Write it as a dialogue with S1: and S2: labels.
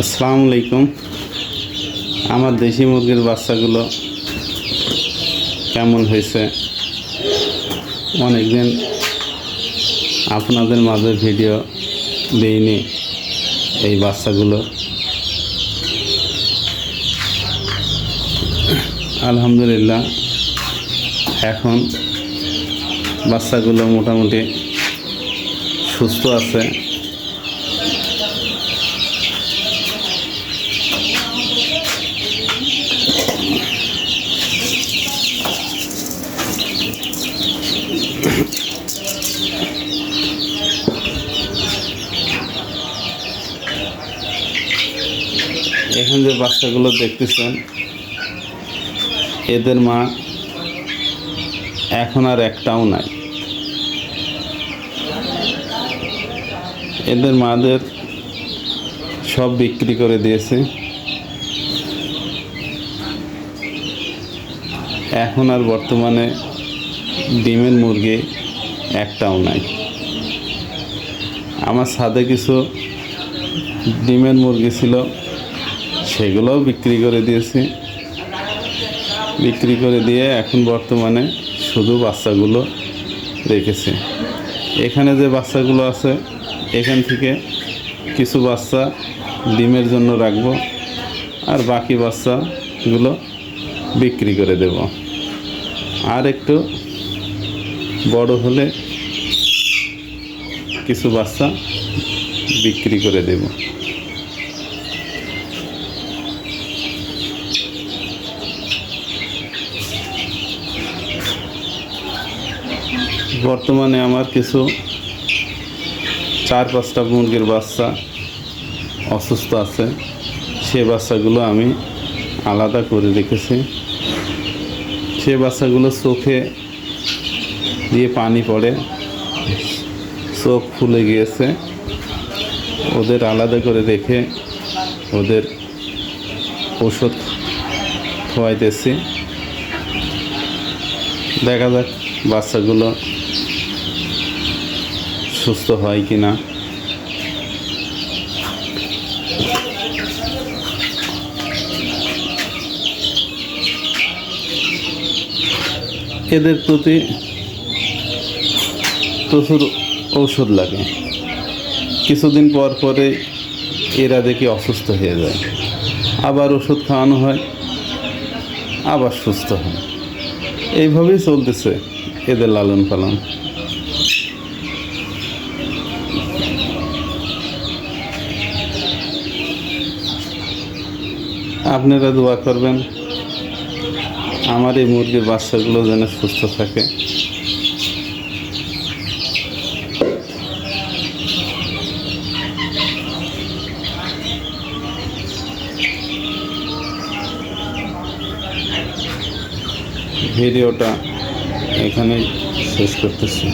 S1: আসসালামু আলাইকুম। আমার দেশি মুরগির বাচ্চাগুলো কেমন হয়েছে? অনেকদিন আপনাদের মাঝে ভিডিও দিইনি এই বাচ্চাগুলো। আলহামদুলিল্লাহ, এখন বাচ্চাগুলো মোটামুটি সুস্থ আছে। এখন যে বাচ্চাগুলো দেখতেছেন, এদের মা এখন আর একটাও নাই। এদের মাদের সব বিক্রি করে দিয়েছে। এখন আর বর্তমানে ডিমের মুরগি একটাও নাই। আমার সাথে কিছু ডিমের মুরগি ছিল সেগুলোও বিক্রি করে দিয়েছি। বিক্রি করে দিয়ে এখন বর্তমানে শুধু বাচ্চাগুলো রেখেছি। এখানে যে বাচ্চাগুলো আছে, এখান থেকে কিছু বাচ্চা ডিমের জন্য রাখব আর বাকি বাচ্চাগুলো বিক্রি করে দেব। আর একটু বড় হলে কিছু বাচ্চা বিক্রি করে দেব। বর্তমানে আমার কিছু চার পাঁচটা মুরগির বাচ্চা অসুস্থ আছে, সে বাচ্চাগুলো আমি আলাদা করে রেখেছি। সে বাচ্চাগুলো চোখে দিয়ে পানি পড়ে, চোখ ফুলে গিয়েছে। ওদের আলাদা করে রেখে ওদের ওষুধ খাওয়াইতেছি দেখা যাক বাচ্চাগুলো সুস্থ হয় কি না এদের প্রতি প্রচুর ঔষধ লাগে। কিছুদিন পর পরে এরা দেখি অসুস্থ হয়ে যায়। আবার ওষুধ খাওয়ানো হয়, আবার সুস্থ হয়। এইভাবেই চলতেছে এদের লালন পালন। আপনারা দোয়া করবেন আমার এই মুরগির বাচ্চাগুলো যেন সুস্থ থাকে। ভিডিওটা এখানেই শেষ করতেছি।